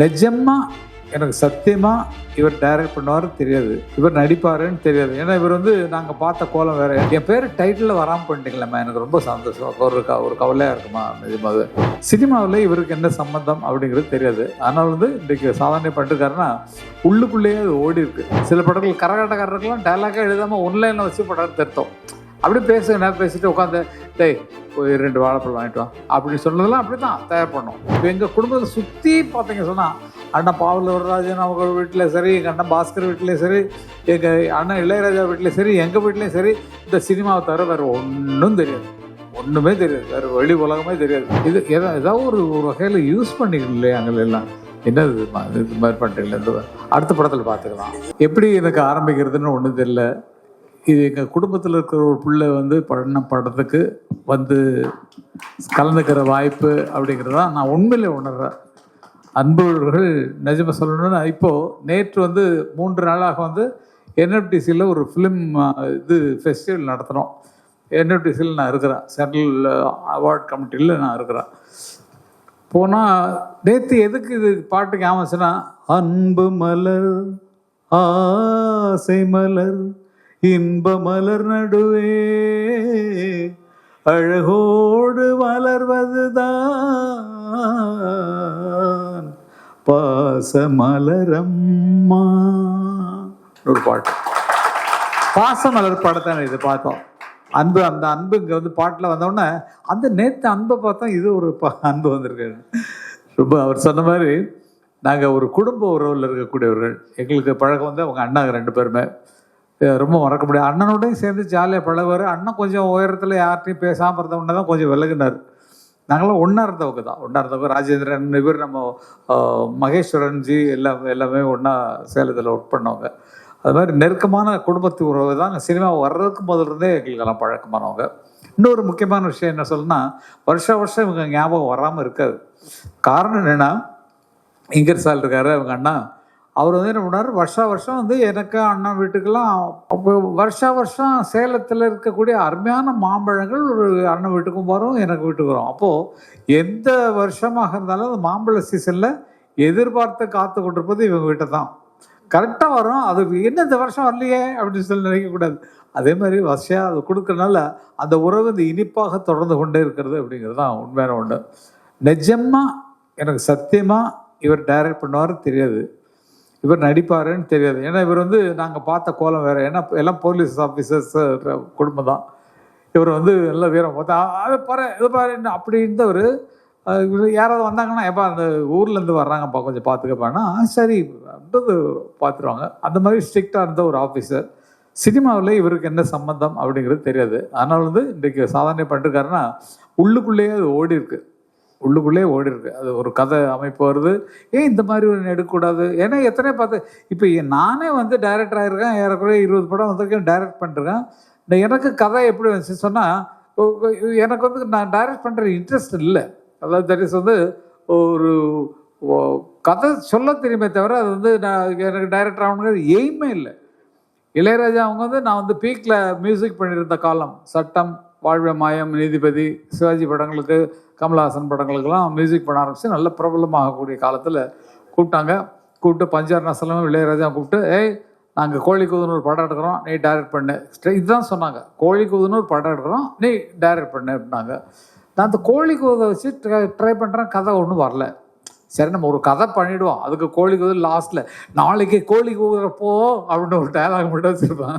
நிஜமா எனக்கு சத்தியமா இவர் டைரக்ட் பண்ணுவாரு தெரியாது. இவர் நடிப்பாருன்னு தெரியாது. ஏன்னா இவர் வந்து நாங்கள் பார்த்த கோலம் வேற. என் பேர் டைட்டில் வராமல் பண்ணிட்டீங்களேம்மா. எனக்கு ரொம்ப சந்தோஷம். ஒரு க ஒரு கவலையாக இருக்குமா நிஜமாவே சினிமாவில் இவருக்கு என்ன சம்மந்தம் அப்படிங்கிறது தெரியாது. அதனால் வந்து இன்றைக்கு சாதனை பண்ணிருக்காருன்னா உள்ளுக்குள்ளேயே அது ஓடி இருக்கு சில படங்கள் கரகாட்டக்காரருக்கெல்லாம் டைலாக்காக எழுதாமல் ஒன்லைனில் வச்சு படம் திருத்தம் அப்படி பேச என்ன பேசிட்டு உட்காந்து டேய் ஒரு ரெண்டு வாழைப்பழம் வாங்கிட்டு வா. அப்படின்னு சொன்னதெல்லாம் அப்படி தான் தயார் பண்ணோம். இப்போ எங்கள் குடும்பத்தில் சுற்றி பார்த்தீங்க சொன்னால் அண்ணன் பாவல் வரராஜன் அவங்க வீட்டில் சரி எங்கள் அண்ணன் பாஸ்கர் வீட்லேயும் சரி எங்கள் அண்ணன் இளையராஜா வீட்லேயும் சரி எங்கள் வீட்லேயும் சரி இந்த சினிமாவை தவிர வேறு ஒன்றும் தெரியாது. ஒன்றுமே தெரியாது. வேறு வெளி உலகமே தெரியாது. இது எதா ஏதாவது ஒரு ஒரு வகையில் யூஸ் பண்ணிக்கணும் இல்லையா அங்கே எல்லாம். என்னது இது மாதிரி பண்ணுறீங்களா இந்த அடுத்த படத்தில் பார்த்துக்கலாம் எப்படி எனக்கு ஆரம்பிக்கிறதுன்னு ஒன்றும் தெரியல. இது எங்கள் குடும்பத்தில் இருக்கிற ஒரு பிள்ளை வந்து பண்ண படத்துக்கு வந்து கலந்துக்கிற வாய்ப்பு அப்படிங்கிறது தான் நான் உண்மையிலே உணர்கிறேன் அன்புள்ளவர்கள் நிஜமாக சொல்லணும்னா இப்போது நேற்று வந்து மூன்று நாளாக வந்து என்எஃப்டிசியில் ஒரு ஃபிலிம் இது ஃபெஸ்டிவல் நடத்துகிறோம் என்எஃப்டிசியில் நான் இருக்கிறேன். சென்ட்ரல் அவார்ட் கமிட்டியில் நான் இருக்கிறேன். போனால் நேற்று எதுக்கு இது பாட்டுக்கு ஆமாச்சுன்னா அன்பு மலர் ஆசை மலர் இன்ப மலர் நடுவே அழகோடு வளர்வதுதான் பாச மலரம்மா ஒரு பாட்டு. பாச மலர் படத்தை இது பார்த்தோம். அன்பு அந்த அன்பு இங்கே வந்து பாட்டில் வந்தோடனே அந்த நேற்று அன்பை பார்த்தா இது ஒரு ப- அன்பு வந்திருக்காரு. ரொம்ப அவர் சொன்ன மாதிரி நாங்கள் ஒரு குடும்ப உறவில் இருக்கக்கூடியவர்கள். எங்களுக்கு பழக்கம் வந்து அவங்க அண்ணாங்க ரெண்டு பேருமே. ரொம்ப மறக்க முடியாது அண்ணனோடையும் சேர்ந்து ஜாலியாக பழகுவார். அண்ணன் கொஞ்சம் உயரத்தில் யார்ட்டையும் பேசாமல் இருந்தவொடனே தான் கொஞ்சம் விலகினார். நாங்களாம் ஒன்றா இருந்தவங்க தான். ஒன்றா இருந்தவங்க ராஜேந்திரன் இவர் நம்ம அஹ், மகேஸ்வரன் ஜி எல்லாம் எல்லாமே ஒன்றா சேலத்தில் ஒர்க் பண்ணவங்க. அது மாதிரி நெருக்கமான குடும்பத்து உறவு தான். சினிமா வர்றதுக்கு முதல்ல எங்களுக்கெல்லாம் பழக்கமானவங்க. இன்னொரு முக்கியமான விஷயம் என்ன சொல்லணும்னா வருஷம் வருஷம் இவங்க ஞாபகம் வராமல் இருக்காது. காரணம் என்னென்னா இங்கர் சால் இருக்காரு அவங்க அண்ணா. அவர் வந்து என்ன பண்ணார்? வருஷா வருஷம் வந்து எனக்கு அண்ணா வீட்டுக்கெல்லாம் அப்போ வருஷா வருஷம் சேலத்தில் இருக்கக்கூடிய அருமையான மாம்பழங்கள் ஒரு அண்ணன் வீட்டுக்கும் வரும் எனக்கு வீட்டுக்கு வரும். அப்போது எந்த வருஷமாக இருந்தாலும் அந்த மாம்பழ சீசனில் எதிர்பார்த்து காத்து கொண்டிருப்பது இவங்க வீட்டை தான் கரெக்டாக வரும். அது என்ன இந்த வருஷம் வரலையே அப்படின்னு சொல்லி நினைக்கக்கூடாது அதே மாதிரி வசையாக அது கொடுக்கறனால அந்த உறவு இந்த இனிப்பாக தொடர்ந்து கொண்டே இருக்கிறது அப்படிங்கிறது தான் உண்மையான ஒன்று நிஜமாக எனக்கு சத்தியமாக இவர் டைரக்ட் பண்ணுவார் தெரியாது. இவர் நடிப்பாருன்னு தெரியாது. ஏன்னா இவர் வந்து நாங்கள் பார்த்த கோலம் வேறு. ஏன்னா எல்லாம் போலீஸ் ஆஃபீஸர்ஸ் குடும்பம் தான். இவர் வந்து நல்ல வீரம் பார்த்தா அதை பாரு இது பாரு என்ன அப்படி இருந்தவர் இவர் யாராவது வந்தாங்கன்னா எப்போ அந்த ஊர்லேருந்து வர்றாங்கப்பா கொஞ்சம் பார்த்துக்கப்பான்னா சரி அப்படின்றது பார்த்துருவாங்க. அந்த மாதிரி ஸ்ட்ரிக்டாக இருந்த ஒரு ஆஃபீஸர் சினிமாவில் இவருக்கு என்ன சம்மந்தம் அப்படிங்கிறது தெரியாது. அதனால வந்து இன்றைக்கு சாதனை பண்ணிருக்காருன்னா உள்ளுக்குள்ளேயே அது ஓடி இருக்குது உள்ளுக்குள்ளே ஓடிடுது அது ஒரு கதை அமைப்பு வருது. ஏன் இந்த மாதிரி ஒன்று எடுக்கக்கூடாது? ஏன்னா எத்தனை பார்த்து இப்போ நானே வந்து டைரக்டர் ஆகிருக்கேன் ஏறக்குறைய இருபது படம் வந்திருக்கேன். டைரக்ட் பண்ணிருக்கேன். இந்த எனக்கு கதை எப்படி வந்துச்சு சொன்னால் எனக்கு வந்து நான் டைரக்ட் பண்ணுற இன்ட்ரெஸ்ட் இல்லை. அதாவது தட் இஸ் வந்து ஒரு ஓ- கதை சொல்ல தெரியுமே தவிர அது வந்து நான் எனக்கு டைரக்டர் ஆகணுங்கிறது எய்மே இல்லை. இளையராஜா அவங்க வந்து நான் வந்து பீக்கில் மியூசிக் பண்ணியிருந்த காலம். சட்டம் வாழ்வ மாயம் நீதிபதி சிவாஜி படங்களுக்கு கமல்ஹாசன் படங்களுக்கெல்லாம் மியூசிக் பண்ண ஆரம்பித்து நல்ல பிரபலமாகக்கூடிய காலத்தில் கூப்பிட்டாங்க. கூப்பிட்டு பஞ்சார் நசலமும் இளையராஜா கூப்பிட்டு ஏய் நாங்கள் கோழி குதினூர் படம் எடுக்கிறோம் நீ டைரக்ட் பண்ணு. இதுதான் சொன்னாங்க. கோழி குதினூர் படம் எடுக்கிறோம் நீ டைரக்ட் பண்ணு அப்படின்னாங்க. நான் அந்த கோழி கூதை வச்சு ட்ரை ட்ரை பண்ணுறேன் கதை ஒன்றும் வரல. சரி நம்ம ஒரு கதை பண்ணிவிடுவோம் அதுக்கு கோழி கூது லாஸ்ட்டில் நாளைக்கு கோழி கூதுறப்போ அப்படின்னு ஒரு டயலாக் மட்டும் வச்சுருப்பேன்.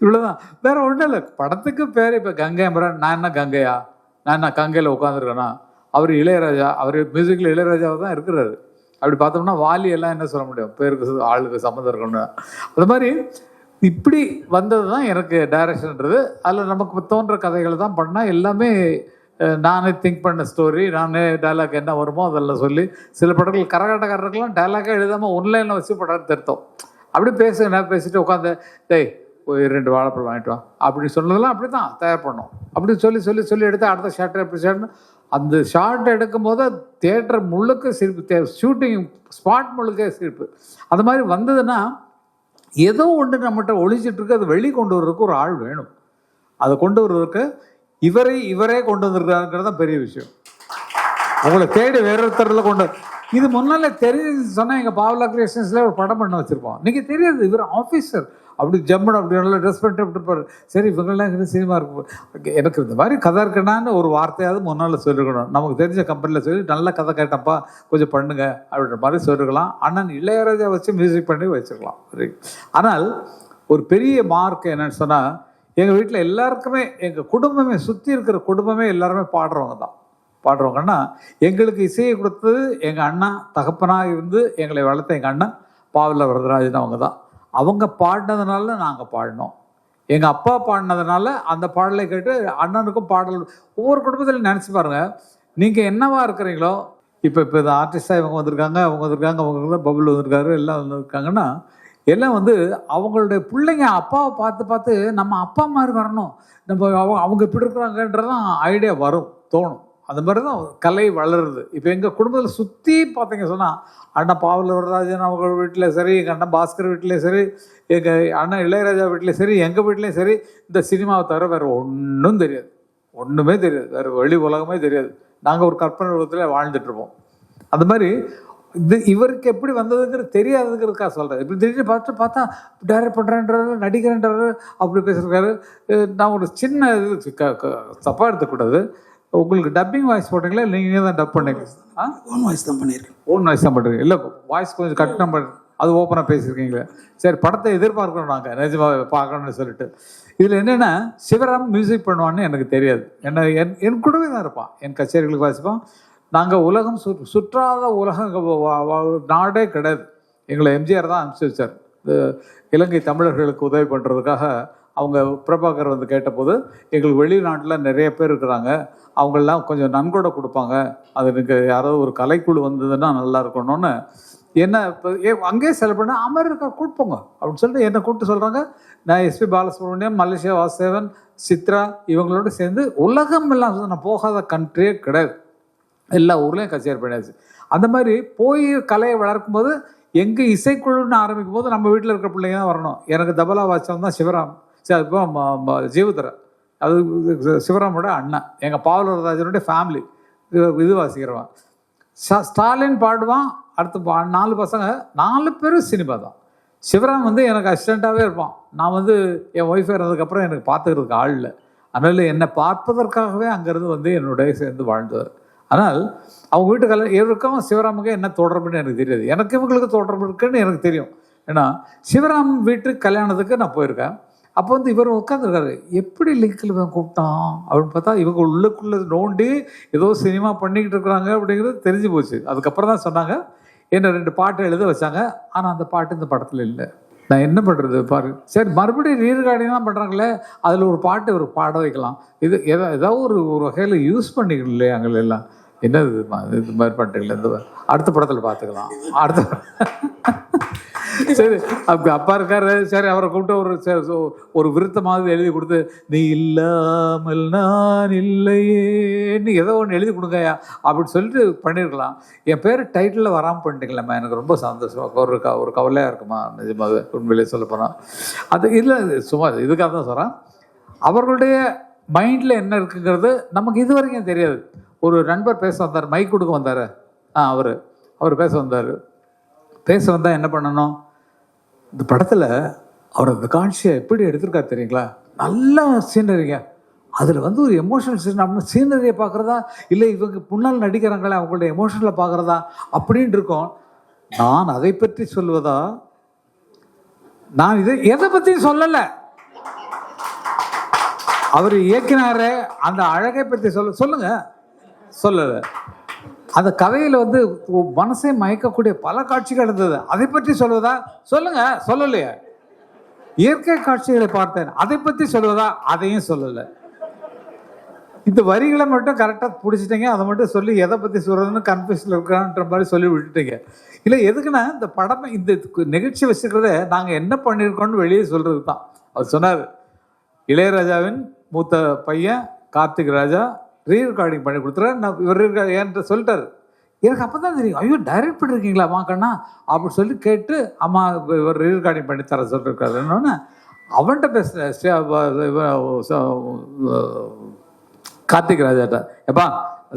இவ்வளோதான் வேற ஒன்றும் இல்லை. படத்துக்கு பேர் இப்போ கங்கை அமரன். நான் என்ன கங்கையா? நான் என்ன கங்கையில் உட்காந்துருக்கேனா அவர் இளையராஜா அவர் மியூசிக்கில் இளையராஜாவை தான் இருக்கிறாரு. அப்படி பார்த்தோம்னா வாலி எல்லாம் என்ன சொல்ல முடியும்? பேருக்கு ஆளுக்கு சம்மந்தம் இருக்கணும் அது மாதிரி இப்படி வந்தது தான் எனக்கு டைரக்ஷன்ன்றது அதில் நமக்கு தோன்ற கதைகளை தான் பண்ணால் எல்லாமே நானே திங்க் பண்ண ஸ்டோரி நானே டைலாக் என்ன வருமோ அதெல்லாம் சொல்லி சில படங்கள் கரகாட்டக்காரர்கள்லாம் டைலாக்காக எழுதாமல் ஒன்லைனில் வச்சு படம் திருத்தோம் அப்படி பேச என்ன பேசிட்டு உட்காந்து டேய் போய் ரெண்டு வாழைப்பழம் வாங்கிட்டு வா. அப்படி சொன்னதெல்லாம் அப்படி தான் தயார் பண்ணோம். அப்படி சொல்லி சொல்லி சொல்லி எடுத்து அடுத்த ஷார்ட் எப்படி ஷார்ட்னு அந்த ஷார்ட் எடுக்கும் போது தேட்டர் முழுக்க சிரிப்பு ஷூட்டிங் ஸ்பாட் முழுக்க சிரிப்பு. அந்த மாதிரி வந்ததுன்னா ஏதோ ஒன்று நம்மகிட்ட ஒழிச்சிட்ருக்கு அது வெளி கொண்டு வர்றதுக்கு ஒரு ஆள் வேணும். அதை கொண்டு வர்றதுக்கு இவரை இவரே கொண்டு வந்திருக்காருங்கிறது தான் பெரிய விஷயம். உங்களை தேடி வேற ஒருத்தரில் கொண்டு இது முன்னாலே தெரிஞ்சு சொன்னால் எங்கள் பாவலா கிரியேஷன்ஸில் ஒரு படம் பண்ண வச்சுருப்போம் நீங்கள் தெரியாது இவர் ஆஃபீஸர் அப்படி ஜம்முன்னு அப்படி நல்லா ட்ரெஸ் பண்ணிட்டு அப்படி இருப்பாரு சரி இவங்கெல்லாம் இங்கே சினிமா இருக்கு எனக்கு இந்த மாதிரி கதை இருக்கணான்னு ஒரு வார்த்தையாவது முன்னால் சொல்லிருக்கணும். நமக்கு தெரிஞ்ச கம்பெனியில் சொல்லி நல்ல கதை கேட்டப்பா கொஞ்சம் பண்ணுங்க அப்படின்ற மாதிரி சொல்லிருக்கலாம். அண்ணன் இளையராஜா வச்சு மியூசிக் பண்ணி வச்சுருக்கலாம். சரி. ஆனால் ஒரு பெரிய மார்க் என்னன்னு சொன்னால் எங்கள் வீட்டில் எல்லாருக்குமே எங்கள் குடும்பமே சுற்றி இருக்கிற குடும்பமே எல்லாருமே பாடுறவங்க தான். பாடுறவங்கன்னா எங்களுக்கு இசையை கொடுத்தது எங்கள் அண்ணா தகப்பனாக இருந்து எங்களை வளர்த்த எங்கள் அண்ணன் பாவல வரதராஜன் அவங்க தான். அவங்க பாடினதுனால நாங்கள் பாடினோம். எங்கள் அப்பா பாடினதுனால அந்த பாடலை கேட்டு அண்ணனுக்கும் பாடல் ஒவ்வொரு குடும்பத்திலையும் நினச்சி பாருங்க. நீங்கள் என்னவா இருக்கிறீங்களோ இப்போ இப்போ இந்த ஆர்டிஸ்டாக இவங்க வந்திருக்காங்க அவங்க வந்திருக்காங்க அவங்க பபுள் வந்திருக்காரு எல்லாம் வந்திருக்காங்கன்னா எல்லாம் வந்து அவங்களுடைய பிள்ளைங்க அப்பாவை பார்த்து பார்த்து நம்ம அப்பா மாதிரி வரணும். நம்ம அவங்க அவங்க இப்படி இருக்கிறாங்கன்றதான் ஐடியா வரும் தோணும். அந்த மாதிரி தான் கலை வளருது. இப்போ எங்கள் குடும்பத்தில் சுற்றி பார்த்தீங்க சொன்னால் அண்ணன் பாவல் வரராஜன் அவங்க வீட்டில் சரி எங்கள் அண்ணன் பாஸ்கர் வீட்டிலையும் சரி எங்கள் அண்ணன் இளையராஜா வீட்லேயும் சரி எங்கள் வீட்லேயும் சரி இந்த சினிமாவை தவிர வேறு ஒன்றும் தெரியாது. ஒன்றுமே தெரியாது. வேறு வெளி உலகமே தெரியாது. நாங்கள் ஒரு கற்பனை உலகத்தில் வாழ்ந்துட்டு இருப்போம். அந்த மாதிரி இது இவருக்கு எப்படி வந்ததுங்கிறது தெரியாதுங்கிறதுக்காக சொல்கிறேன் இப்படி திடீர்னு பார்த்து பார்த்தா டைரக்ட் பண்ணுறேன்றாரு நடிக்கிறேன்றாரு அப்படி பேசுகிறாரு நான் ஒரு சின்ன இது க க- தப்பாக எடுத்துக்கூடாது. உங்களுக்கு டப்பிங் வாய்ஸ் போட்டீங்களா இல்லை நீங்கள் தான் டப் பண்ணீங்க? ஓன் வாய்ஸ் தான் பண்ணியிருக்கேன். ஓன் வாய்ஸ் தான் பண்ணுறீங்க இல்லை வாய்ஸ் கொஞ்சம் கட் நம்பர் அது ஓப்பனாக பேசியிருக்கீங்களே. சரி படத்தை எதிர்பார்க்கணும் நாங்கள் நிஜமாக பார்க்கணும்னு சொல்லிட்டு. இதில் என்னென்னா சிவராம் மியூசிக் பண்ணுவான்னு எனக்கு தெரியாது. என்ன என் என் கூடவே தான் இருப்பான். என் கச்சேரிகளுக்கு வாசிப்பான் நாங்கள் உலகம் சு சுற்றாத உலகம் நாடே கிடையாது. எங்களை எம்ஜிஆர் தான் அனுப்பிச்சி வச்சார். இலங்கை தமிழர்களுக்கு உதவி பண்ணுறதுக்காக அவங்க பிரபாகர் வந்து கேட்டபோது எங்களுக்கு வெளிநாட்டில் நிறைய பேர் இருக்கிறாங்க. அவங்களெலாம் கொஞ்சம் நன்கொடை கொடுப்பாங்க. அது எனக்கு யாராவது ஒரு கலைக்குழு வந்ததுன்னா நல்லா இருக்கணும்னு. என்ன இப்போ ஏ அங்கேயே செலவு பண்ண அமெரிக்கா கூப்பிடுங்க அப்படின்னு சொல்லிட்டு என்னை கூப்பிட்டு சொல்கிறாங்க நான் எஸ்பி பாலசுப்ரமணியம் மலேசியா வாசேவன் சித்ரா இவங்களோட சேர்ந்து உலகம் எல்லாம் நான் போகாத கண்ட்ரியே கிடையாது. எல்லா ஊர்லேயும் கச்சேரி பண்ணியாச்சு. அந்த மாதிரி போய் கலையை வளர்க்கும் போது எங்கே இசைக்குழுன்னு ஆரம்பிக்கும் போது நம்ம வீட்டில் இருக்கிற பிள்ளைங்க தான் வரணும். எனக்கு தபலா வாச்சவன் தான் சிவராம். சரி இப்போ ம- ம- ஜீவதர. அது சிவராமோட அண்ணன். எங்கள் பாவலராஜனுடைய ஃபேமிலி இது வாசிக்கிறவன். ஸ்டா- ஸ்டாலின் பாடுவான் அடுத்து பா- நாலு பசங்க நாலு பேரும் சினிமா தான். சிவராம் வந்து எனக்கு அசிஸ்டண்ட்டாகவே இருப்பான். நான் வந்து என் ஒய்ஃப் இறந்ததுக்கப்புறம் எனக்கு பார்த்துக்கிறதுக்கு ஆள் இல்லை. அதனால் என்னை பார்ப்பதற்காகவே அங்கேருந்து வந்து என்னுடைய சேர்ந்து வாழ்ந்தவர். ஆனால் அவங்க வீட்டுக்கெல்லாம் இவருக்கும் சிவராமுக்கும் என்ன தொடர்புன்னு எனக்கு தெரியாது. எனக்கு இவங்களுக்கு தொடர்பு இருக்குன்னு எனக்கு தெரியும். ஏன்னா சிவராம் வீட்டு கல்யாணத்துக்கு நான் போயிருக்கேன். அப்போ வந்து இவர் உட்காந்துருக்காரு எப்படி லிங்கில் இவன் கூப்பிட்டான்? அப்படின்னு பார்த்தா இவங்க உள்ளுக்குள்ளே நோண்டி ஏதோ சினிமா பண்ணிக்கிட்டு இருக்கிறாங்க அப்படிங்கிறது தெரிஞ்சு போச்சு. அதுக்கப்புறம் தான் சொன்னாங்க. என்ன ரெண்டு பாட்டு எழுத வச்சாங்க. ஆனால் அந்த பாட்டு இந்த படத்தில் இல்லை. நான் என்ன பண்ணுறது பாரு. சரி மறுபடியும் ரீர்கார்டிங் தான் பண்ணுறாங்களே அதில் ஒரு பாட்டு ஒரு பாட வைக்கலாம். இது எதா ஏதாவது ஒரு ஒரு வகையில் யூஸ் பண்ணிக்கணும் இல்லையா அங்கே எல்லாம்? என்னது இது மாதிரி பண்ணுறீங்களா இந்த அடுத்த படத்தில் பார்த்துக்கலாம் அடுத்த சரி. அப்போ அப்பா இருக்காரு. சரி அவரை கூப்பிட்டு ஒரு ஒரு விருத்தமாவது எழுதி கொடுத்து நீ இல்லாமல் நான் இல்லையேன்னு ஏதோ ஒன்று எழுதி கொடுங்கய்யா. அப்படின்னு சொல்லிட்டு பண்ணியிருக்கலாம் என் பேர் டைட்டிலில் வராமல் பண்ணிட்டீங்களேம்மா. எனக்கு ரொம்ப சந்தோஷம் ஒரு க ஒரு கவலையாக இருக்குமா நிஜமாக உண்மையிலே சொல்ல போனால் அது இல்லை சும்மா இதுக்காக தான் சொல்கிறேன் அவர்களுடைய மைண்டில் என்ன இருக்குங்கிறது நமக்கு இது வரைக்கும் தெரியாது. ஒரு நண்பர் பேச வந்தார். மைக் கொடுக்க வந்தார். ஆ அவர். அவர் பேச வந்தார். பேச வந்தால் என்ன பண்ணணும்? இந்த படத்தில் அவர் அந்த காட்சியை எப்படி எடுத்திருக்காரு தெரியுங்களா? நல்ல சீனரிங்க அதில் வந்து ஒரு எமோஷனல் சீன் நம்ம சீனரியை பார்க்குறதா? இல்லை இவங்க முன்னால் நடிக்கிறாங்களே அவங்களோட எமோஷனில் பார்க்குறதா? அப்படின்ட்டு இருக்கோம். நான் அதை பற்றி சொல்வதா? நான் இதை எதை பற்றியும் சொல்லலை. அவர் இயக்கினாரே அந்த அழகை பற்றி சொல்ல சொல்லுங்க. சொல்லலை. அந்த கதையில் வந்து மனசே மயக்கக்கூடிய பல காட்சிகள் இருந்தது. அதை பற்றி சொல்வதா சொல்லுங்க சொல்லலையே. இயற்கை காட்சிகளை பார்த்தேன். அதை பற்றி சொல்வதா அதையும் சொல்லலை. இந்த வரிகளை மட்டும் கரெக்டாக பிடிச்சிட்டீங்க. அதை மட்டும் சொல்லி எதை பற்றி சொல்கிறதுன்னு கன்ஃபியூஷனில் இருக்கான்ற மாதிரி சொல்லி விட்டுட்டீங்க. இல்லை எதுக்குன்னா இந்த படம் இந்த நிகழ்ச்சி வச்சுக்கிறத நாங்கள் என்ன பண்ணியிருக்கோம்னு வெளியே சொல்கிறது தான் அவர் சொன்னார் இளையராஜாவின் மூத்த பையன் கார்த்திக் ராஜா ரீ ரெக்கார்டிங் பண்ணி கொடுத்துறேன். நான் இவர் re- என்கிட்ட சொல்லிட்டாரு. எனக்கு அப்போ தான் தெரியும். ஐயோ டைரக்ட் பண்ணிருக்கீங்களா கண்ணா அப்படின்னு சொல்லி கேட்டு அம்மா இவர் ரீ ரெக்கார்டிங் பண்ணி தர சொல்லியிருக்காருன்னு அவன்கிட்ட பேசுகிறேன் கார்த்திக் ராஜாட்ட. எப்பா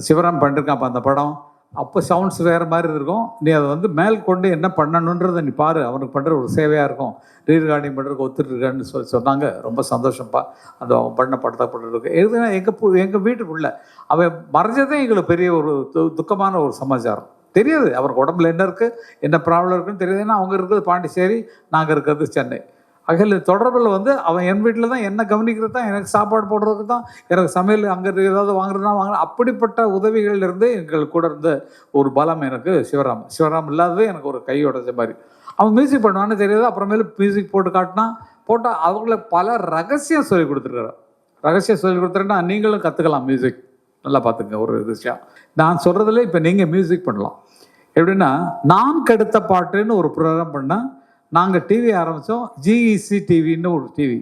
சிவராம் பண்ணிருக்கான்ப்பா அந்த படம். அப்போ சவுண்ட்ஸ் வேறு மாதிரி இருக்கும். நீ அதை வந்து மேல் கொண்டு என்ன பண்ணணுன்றதை நீ பாரு. அவனுக்கு பண்ணுற ஒரு சேவையாக இருக்கும். ரீர்கார்டிங் பண்ணுறதுக்கு ஒத்துட்ருக்கான்னு சொல்லி சொன்னாங்க. ரொம்ப சந்தோஷம்ப்பா அந்த அவன் பண்ண படத்தை பண்ணுறதுக்கு எதுனா எங்கள் எங்கள் வீட்டுக்குள்ள. அவன் மறைஞ்சதே எங்களுக்கு பெரிய ஒரு து- துக்கமான ஒரு சமாச்சாரம். தெரியாது. அவருக்கு உடம்புல என்ன இருக்குது என்ன ப்ராப்ளம் இருக்குன்னு தெரியுதுன்னா அவங்க இருக்கிறது பாண்டிச்சேரி நாங்கள் இருக்கிறது சென்னை. அகில தொடர்பில் வந்து அவன் என் வீட்டில் தான் என்ன கவனிக்கிறது தான் எனக்கு சாப்பாடு போடுறதுக்கு தான் எனக்கு சமையல் அங்கே ஏதாவது வாங்குறதுனா வாங்க அப்படிப்பட்ட உதவிகள் இருந்து எங்கள் கூட இருந்த ஒரு பலம் எனக்கு சிவராம். சிவராம் இல்லாதது எனக்கு ஒரு கை உடஞ்ச மாதிரி. அவன் மியூசிக் பண்ணுவான்னு தெரியாது அப்புறமேலு மியூசிக் போட்டு காட்டினான் போட்டால் அவங்கள பல ரகசியம் சொல்லி கொடுத்துருக்காரு. ரகசியம் சொல்லி கொடுத்துருன்னா நீங்களும் கற்றுக்கலாம் மியூசிக். நல்லா பார்த்துங்க ஒரு விஷயம். நான் சொல்கிறதுல இப்போ நீங்கள் மியூசிக் பண்ணலாம். எப்படின்னா நான் கெடுத்த பாட்டுன்னு ஒரு ப்ரோக்ராம் பண்ணால் நாங்கள் டிவி ஆரம்பித்தோம் ஜிஇசி டிவின்னு ஒரு டிவி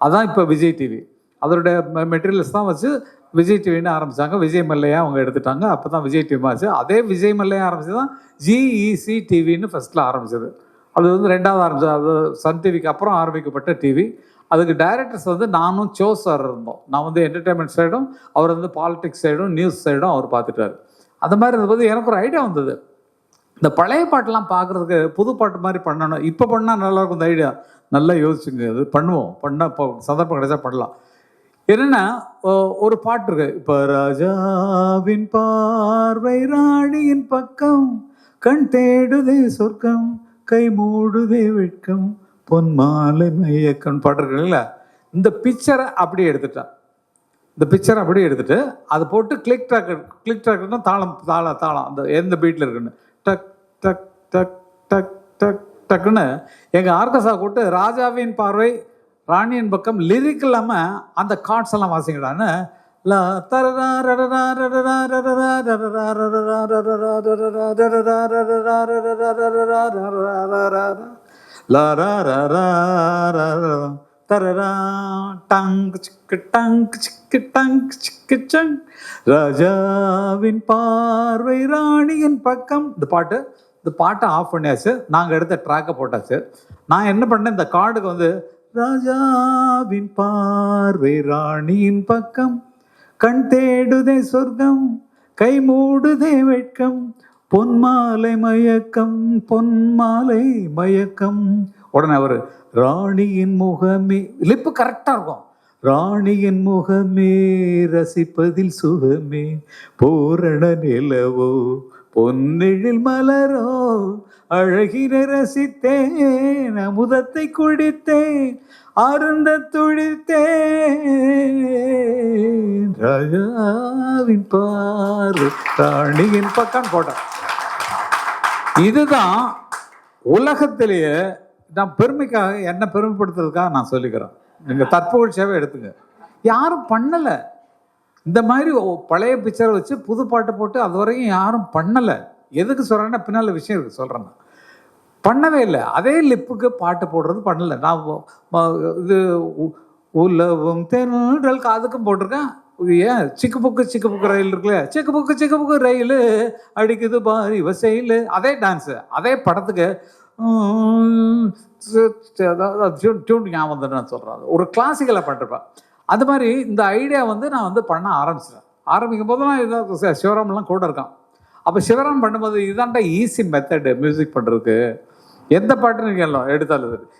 அதான் இப்போ விஜய் டிவி அதோட மெட்டீரியல்ஸ் தான் வச்சு விஜய் டிவின்னு ஆரம்பித்தாங்க விஜய் மல்லையா அவங்க எடுத்துட்டாங்க. அப்போ தான் விஜய் டிவி ஆச்சு அதே விஜய் மல்லையா ஆரம்பிச்சு தான் ஜிஇசி டிவின்னு ஃபஸ்ட்டில் ஆரம்பிச்சது. அது வந்து ரெண்டாவது ஆரம்பிச்சது. அது சன் டிவிக்கு அப்புறம் ஆரம்பிக்கப்பட்ட டிவி அதுக்கு டைரக்டர்ஸ் வந்து நானும் சோ சார் இருந்தோம். நான் வந்து என்டர்டைன்மெண்ட் சைடும் அவர் வந்து பாலிடிக்ஸ் சைடும் நியூஸ் சைடும் அவர் பார்த்துட்டாரு. அந்த மாதிரி இருந்தபோது எனக்கு ஒரு ஐடியா வந்தது. இந்த பழைய பாட்டெல்லாம் பார்க்குறதுக்கு புது பாட்டு மாதிரி பண்ணணும். இப்போ பண்ணால் நல்லாயிருக்கும் இந்த ஐடியா நல்லா யோசிச்சுங்க. அது பண்ணுவோம். பண்ணால் இப்போ சந்தர்ப்பம் கிடைச்சா பண்ணலாம். என்னென்னா ஒரு பாட்டு இருக்கு. இப்போ ராஜாவின் பார்வை ராணியின் பக்கம் கண் தேடுதே சொர்க்கம் கை மூடுதே வெட்கம் பொன் மாலை மையக்கண் பாட்டு இருக்கு இல்லைங்களா? இந்த பிக்சரை அப்படியே எடுத்துட்டான் இந்த பிக்சரை அப்படியே எடுத்துட்டு அதை போட்டு கிளிக் ட்ராக் கிளிக் ட்ராக்னா தாளம் தாளம் தாளம். அந்த எந்த பீட்டில் இருக்குன்னு. டக் டக் டக் டக் டக் டக்குன்னு எங்கள் ஆர்கசா கூட்டு ராஜாவின் பார்வை ராணியின் பக்கம் லிரிக் இல்லாமல் அந்த கார்ட்ஸ் எல்லாம் வாசிங்கடான்னு லா தரரா டங்க் சிக்கு டங்க் சிக்கு டங்க் சிக்கு சங் ராஜாவின் பார்வை ராணியின் பக்கம். இந்த பாட்டு இந்த பாட்டை ஆஃப் பண்ணியாச்சு. நாங்கள் எடுத்த ட்ராக்கை போட்டாச்சு. நான் என்ன பண்ணேன்? இந்த கார்டுக்கு வந்து ராஜாவின் பார்வை ராணியின் பக்கம். கண் தேடுதே சொர்க்கம் கை மூடுதே வெட்கம். பொன்மாலை மயக்கம் பொன்மாலை மயக்கம். உடனே அவர் ராணியின் முகமே லிப்பு கரெக்டாக இருக்கும். ராணியின் முகமே ரசிப்பதில் சுகமே பூரண நிலவோ பொன்னிழில் மலரோ அழகினை ரசித்தேன் அமுதத்தை குடித்தேன் அருந்த துழித்தேன் ராஜாவின் பாரு ராணியின் பக்கம் போட்டான் இதுதான் உலகத்திலேயே நான் பெருமைக்காக என்ன பெருமைப்படுத்துறதுக்காக நான் சொல்லிக்கிறேன். நீங்கள் தற்புகழ்ச்சியாகவே எடுத்துங்க. யாரும் பண்ணலை. இந்த மாதிரி பழைய பிக்சரை வச்சு புது பாட்டை போட்டு அது வரைக்கும் யாரும் பண்ணலை. எதுக்கு சொல்கிறேன்னா பின்னால் விஷயம் இருக்குது சொல்கிறேன் நான். பண்ணவே இல்லை. அதே லிப்புக்கு பாட்டு போடுறது பண்ணலை. நான் இது உ- உலவும் அதுக்கும் போட்டிருக்கேன். ஏன்? சிக்கு புக்கு சிக்கு புக்கு ரயில் இருக்குல்ல சிக்கு புக்கு சிக்கு புக்கு ரயில். அடிக்குது பாரி வசையில் அதே டான்ஸு அதே படத்துக்கு டியூன் டியூன் ஞாபகம் தான் சொல்கிறாங்க சொல்கிறேன் ஒரு கிளாசிக்கலாக பண்ணிருப்பேன். அது மாதிரி இந்த ஐடியா வந்து நான் வந்து பண்ண ஆரம்பிச்சிட்டேன். ஆரம்பிக்கும் போது நான் இதான் சிவராம்லாம் கூட இருக்கான். அப்போ சிவராம் பண்ணும்போது இதான்டா ஈஸி மெத்தடு மியூசிக் பண்ணுறதுக்கு எந்த பாட்டு நீங்கள் எடுத்தாலும்